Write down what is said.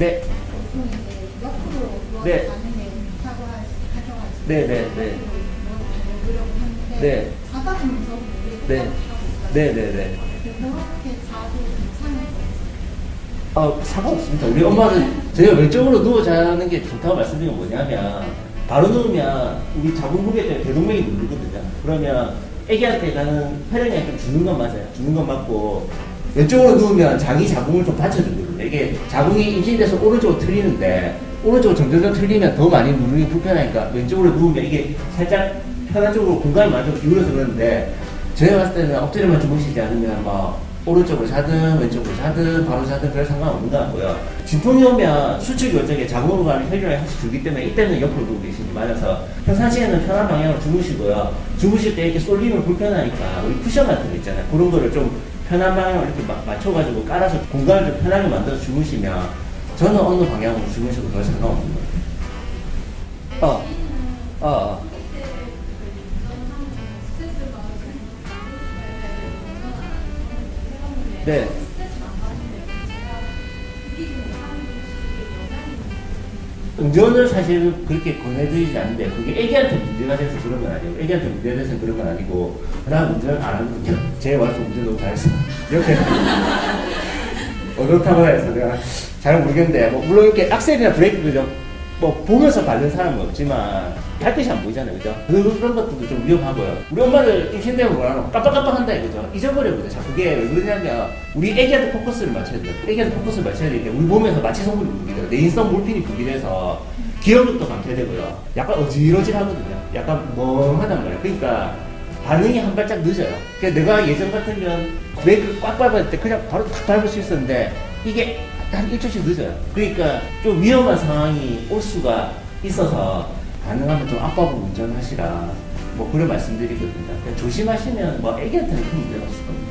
네. 네. 네, 네, 네. 네. 네. 네, 네, 네. 자도 괜찮은 거지. 어, 상관없습니다. 우리 엄마는 저희가 왼쪽으로 누워 자는 게 좋다고 말씀드린 건 뭐냐면, 바로 누우면 우리 자궁 무게 때문에 대동맥이 누르거든요. 그러면 애기한테 가는 혈액량이 좀 주는 건 맞아요. 주는 건 맞고, 왼쪽으로 누우면 장이 자궁을 좀 받쳐주거든요. 이게 자궁이 임신돼서 오른쪽으로 틀리는데, 오른쪽으로 점점점 틀리면 더 많이 누르기 불편하니까 왼쪽으로 누우면 이게 살짝 편한 쪽으로 공간이 많이 좀 기울어서 그러는데, 제가 봤을 때는 엎드려만 주무시지 않으면 뭐 오른쪽으로 자든 왼쪽으로 자든 바로 자든 별 상관없는 것 같고요. 진통이 오면 수축 요정에 자궁으로 가는 혈류량이 하나씩 줄기 때문에 이때는 옆으로 누워 계시기 맞아서 평상시에는 편한 방향으로 주무시고요. 주무실 때 이렇게 쏠리면 불편하니까 우리 쿠션 같은 거 있잖아요. 그런 거를 좀 편한 방향으로 이렇게 마- 맞춰가지고 깔아서 공간을 좀 편하게 만들어서 주무시면 저는 어느 방향으로 주무셔도 별 상관없는 거예요. 어, 어, 어. 네. 운전을 사실 그렇게 권해드리지 않는데 그게 애기한테 문제가 돼서 그런 건 아니에요. 애기한테 문제가 돼서 그런 건 아니고 난 운전을 안 하거든요. 제 와이프 운전 너무 잘했어. 이렇게 어떻다고 해서 내가 잘 모르겠는데 뭐 물론 이렇게 악셀이나 브레이크를 좀 뭐 보면서 밟는 사람은 없지만 발끝이 안 보이잖아요, 그죠? 그- 그런 것들도 좀 위험하고요. 우리 엄마들 임신되면 뭐라노? 깜빡깜빡한다 이거죠. 잊어버리거든요. 자, 그게 왜 그러냐면 우리 애기한테 포커스를 맞춰야 돼요. 애기한테 포커스를 맞춰야 때문에 우리 몸에서 마취 성분이 분비돼요. 내인성 몰핀이 분비돼서 기억력도 감퇴되고요. 약간 어지러지하거든요. 약간 멍하단 말이에요. 그러니까 반응이 한 발짝 늦어요. 그러니까 내가 예전 같으면 브레이크를 꽉 밟을 때 그냥 바로 탁 밟을 수 있었는데 이게 한 1초씩 늦어요. 그러니까 좀 위험한 상황이 올 수가 있어서 가능하면 좀 압박으로 운전하시라 뭐 그런 말씀드리거든요. 조심하시면 뭐 애기한테는 큰 문제가 없을 겁니다.